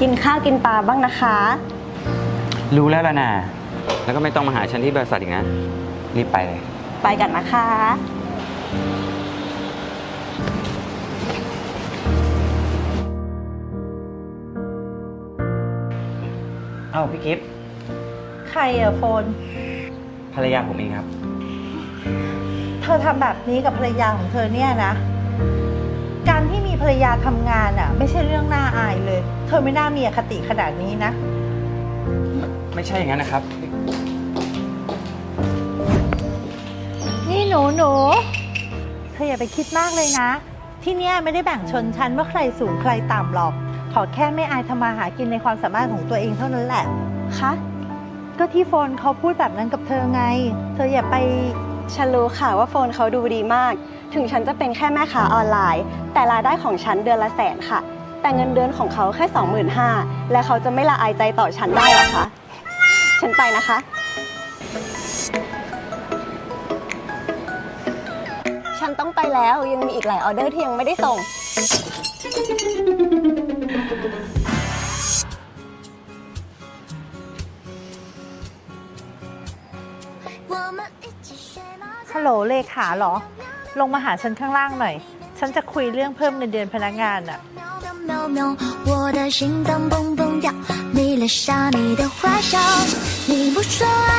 กินข้าวกินปลาบ้างนะคะ รู้แล้วล่ะนะแล้วก็ไม่ต้องมาหาฉันที่บริษัทอีกนะ รีบไปเลย ไปกันนะคะ เอ้าพี่กิฟต์ใครอะโฟน ภรรยาผมเองครับ เธอทำแบบนี้กับภรรยาของเธอเนี่ยนะการ ที่มีภรรยาทำงานอะไม่ใช่เรื่องน่าอายเลย เธอไม่น่ามีอคติขนาดนี้นะ ไม่ใช่อย่างนั้นนะครับ นี่หนูหนูเธออย่าไปคิดมากเลยนะ ที่เนี่ยไม่ได้แบ่งชนชั้นว่าใครสูงใครต่ำหรอก ขอแค่ไม่อายทำมาหากินในความสามารถของตัวเองเท่านั้นแหละ คะ ก็ที่โฟนเขาพูดแบบนั้นกับเธอไง เธออย่าไป ฉันรู้ค่ะว่าโฟนเขาดูดีมาก ถึงฉันจะเป็นแค่แม่ค้าออนไลน์ แต่รายได้ของฉันเดือนละแสนค่ะ แต่เงินเดือนของเขาแค่ 25,000และเขาจะไม่ละอายใจต่อฉันได้หรอคะ ฉันไปนะคะ ฉันต้องไปแล้วยังมีอีกหลายออเดอร์ที่ยังไม่ได้ส่ง ฮัลโหลเลขาเหรอ ลงมาหาฉันข้างล่างหน่อย ฉันจะคุยเรื่องเพิ่มเงินเดือนพนักงานอะ 喵喵，我的心脏蹦蹦跳，迷恋上你的坏笑。你不说爱我，我就没